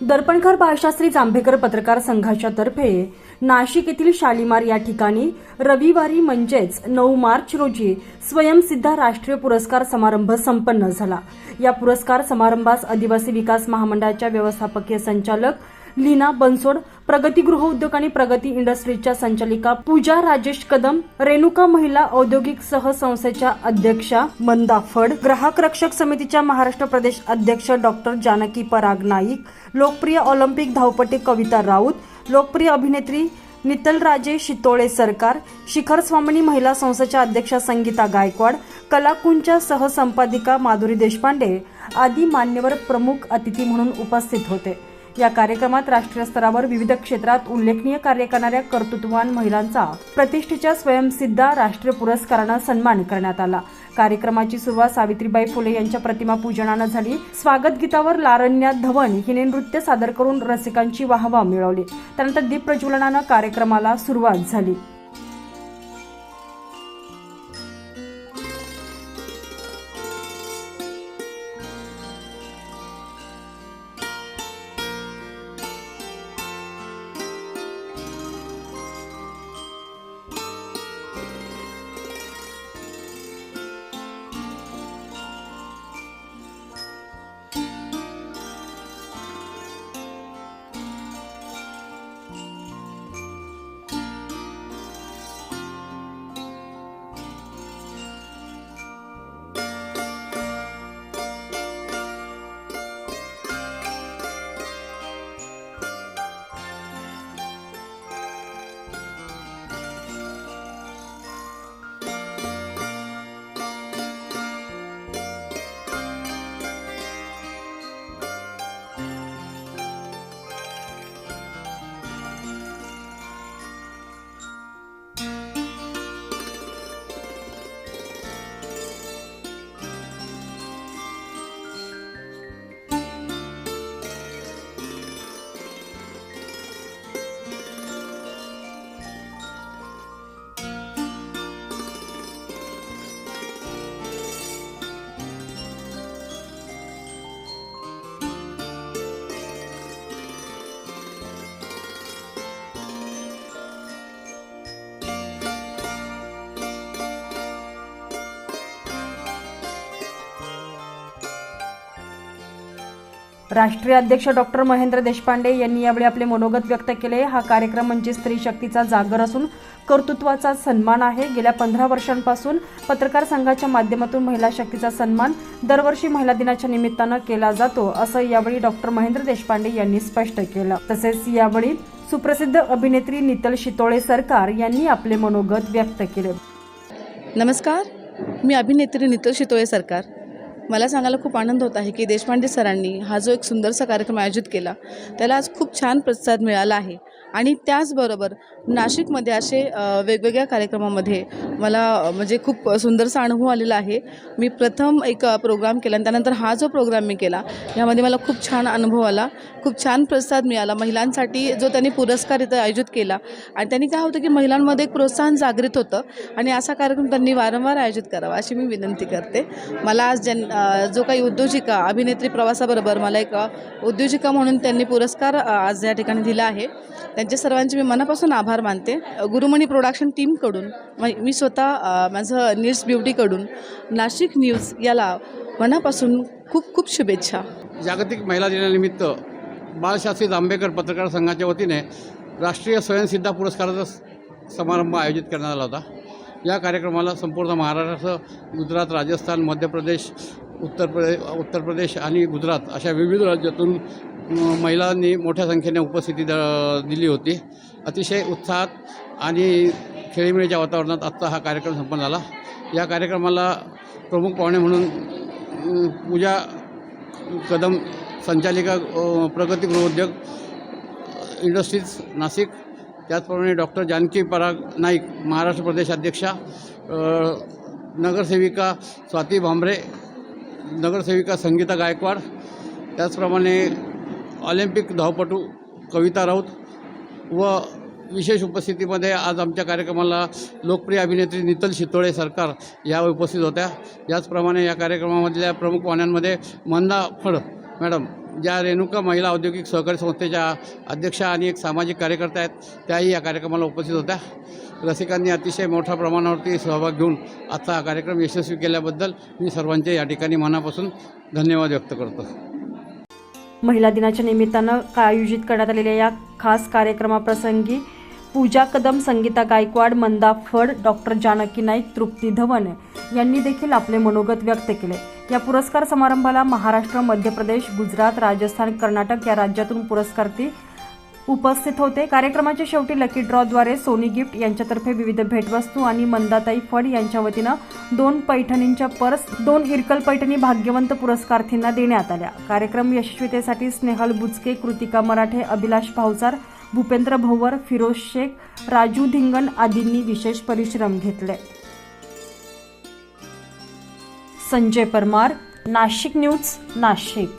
दर्पणकर बाळशास्त्री जांभेकर पत्रकार संघाच्या तर्फे नाशिक येथील शालिमार या ठिकाणी रविवारी म्हणजेच नऊ मार्च रोजी स्वयंसिद्धा राष्ट्रीय पुरस्कार समारंभ संपन्न झाला. या पुरस्कार समारंभास आदिवासी विकास महामंडळाच्या व्यवस्थापकीय संचालक लीना बनसोड प्रगती उद्योग आणि प्रगती इंडस्ट्रीजच्या संचालिका पूजा राजेश कदम रेणुका महिला औद्योगिक सहसंस्थेच्या अध्यक्षा मंदा फड ग्राहक रक्षक समितीच्या महाराष्ट्र प्रदेश अध्यक्ष डॉक्टर जानकी पराग नाईक लोकप्रिय ऑलिम्पिक धावपटी कविता राऊत लोकप्रिय अभिनेत्री नितल राजे शितोळे सरकार शिखर स्वामिनी महिला संस्थेच्या अध्यक्षा संगीता गायकवाड कलाकुंच्या सहसंपादिका माधुरी देशपांडे आदी मान्यवर प्रमुख अतिथी म्हणून उपस्थित होते. या कार्यक्रमात राष्ट्रीय स्तरावर विविध क्षेत्रात उल्लेखनीय कार्य करणाऱ्या कर्तृत्ववान महिलांचा प्रतिष्ठेच्या स्वयंसिद्धा राष्ट्रीय पुरस्कारानं सन्मान करण्यात आला. कार्यक्रमाची सुरुवात सावित्रीबाई फुले यांच्या प्रतिमा पूजनानं झाली. स्वागत गीतावर लारण्या धवन हिने नृत्य सादर करून रसिकांची वाहवा मिळवली. त्यानंतर दीप प्रज्वलनानं कार्यक्रमाला सुरुवात झाली. राष्ट्रीय अध्यक्ष डॉक्टर महेंद्र देशपांडे यांनी यावेळी आपले मनोगत व्यक्त केले. हा कार्यक्रम म्हणजे स्त्री शक्तीचा जागर असून कर्तृत्वाचा सन्मान आहे. गेल्या पंधरा वर्षांपासून पत्रकार संघाच्या माध्यमातून महिला शक्तीचा सन्मान दरवर्षी महिला दिनाच्या निमित्तानं केला जातो असं यावेळी डॉक्टर महेंद्र देशपांडे यांनी स्पष्ट केलं. तसेच यावेळी सुप्रसिद्ध अभिनेत्री नितल शितोळे सरकार यांनी आपले मनोगत व्यक्त केले. नमस्कार. मी अभिनेत्री नितल शितोळे सरकार. मला सांगायला खूप आनंद होत आहे की देशपांडे सरांनी हा जो एक सुंदरसा कार्यक्रम आयोजित केला त्याला आज खूप छान प्रतिसाद मिळाला आहे. आणि त्याचबरोबर नाशिकमध्ये असे वेगवेगळ्या कार्यक्रमामध्ये मला म्हणजे खूप सुंदरसा अनुभव आलेला आहे. मी प्रथम एक प्रोग्राम केला आणि त्यानंतर हा जो प्रोग्राम मी केला यामध्ये मला खूप छान अनुभव आला खूप छान प्रसाद मिळाला. महिलांसाठी जो त्यांनी पुरस्कार इथं आयोजित केला आणि त्यांनी काय होतं की महिलांमध्ये एक प्रोत्साहन जागृत होतं आणि असा कार्यक्रम त्यांनी वारंवार आयोजित करावा अशी मी विनंती करते. मला आज ज्यां जो काही उद्योजिका अभिनेत्री प्रवासाबरोबर मला एक उद्योजिका म्हणून त्यांनी पुरस्कार आज या ठिकाणी दिला आहे. त्यांच्या सर्वांचे मी मनापासून आभार मानते. गुरुमणी प्रोडक्शन टीमकडून मी स्वतः माझं नीड्स ब्युटीकडून नाशिक न्यूज याला मनापासून खूप खूप शुभेच्छा. जागतिक महिला दिनानिमित्त बाळशास्त्री जांभेकर पत्रकार संघाच्या वतीने राष्ट्रीय स्वयंसिद्धा पुरस्काराचा समारंभ आयोजित करण्यात आला होता. या कार्यक्रमाला संपूर्ण महाराष्ट्र गुजरात राजस्थान मध्य प्रदेश उत्तर प्रदेश उत्तर प्रदेश आणि गुजरात अशा विविध राज्यातून महिलांनी मोठ्या संख्येने उपस्थिती द दिली होती. अतिशय उत्साहात आणि खेळीमेळीच्या वातावरणात आत्ता हा कार्यक्रम संपन्न झाला. या कार्यक्रमाला प्रमुख पाहुणे म्हणून पूजा कदम संचालिका प्रगती गृहोद्योग इंडस्ट्रीज नाशिक त्याचप्रमाणे डॉक्टर जानकी पराग नाईक महाराष्ट्र प्रदेश अध्यक्षा नगरसेविका स्वाती भांबरे नगरसेविका संगीता गायकवाड त्याचप्रमाणे ऑलिम्पिक धावपटू कविता राऊत व विशेष उपस्थितीमध्ये आज आमच्या कार्यक्रमाला लोकप्रिय अभिनेत्री नितल शितोळे सरकार या उपस्थित होत्या. याचप्रमाणे या कार्यक्रमामधल्या प्रमुख पाहुण्यांमध्ये मंदा फड मॅडम. ज्या रेणुका महिला औद्योगिक सहकारी संस्थेच्या अध्यक्षा आणि एक सामाजिक कार्यकर्त्या आहेत त्याही या कार्यक्रमाला उपस्थित होत्या. रसिकांनी अतिशय मोठ्या प्रमाणावरती सहभाग घेऊन आजचा हा कार्यक्रम यशस्वी केल्याबद्दल मी सर्वांचे या ठिकाणी मनापासून धन्यवाद व्यक्त करतो. महिला दिनाच्या निमित्तानं आयोजित करण्यात आलेल्या या खास कार्यक्रमाप्रसंगी पूजा कदम संगीता गायकवाड मंदा फड डॉक्टर जानकी नाईक तृप्ती धवन यांनी देखील आपले मनोगत व्यक्त केले. या पुरस्कार समारंभाला महाराष्ट्र मध्य प्रदेश गुजरात राजस्थान कर्नाटक या राज्यातून पुरस्कार्थी उपस्थित होते. कार्यक्रमाच्या शेवटी लकी ड्रॉद्वारे सोनी गिफ्ट यांच्यातर्फे विविध भेटवस्तू आणि मंदाताई फड यांच्या वतीनं दोन पैठणींच्या पर्स दोन हिरकल पैठणी भाग्यवंत पुरस्कार्थींना देण्यात आल्या. कार्यक्रम यशस्वीतेसाठी स्नेहल बुचके कृतिका मराठे अभिलाष भावसार भूपेंद्र भोवर फिरोज शेख राजू धिंगण आदींनी विशेष परिश्रम घेतले. संजय परमार नाशिक न्यूज नाशिक.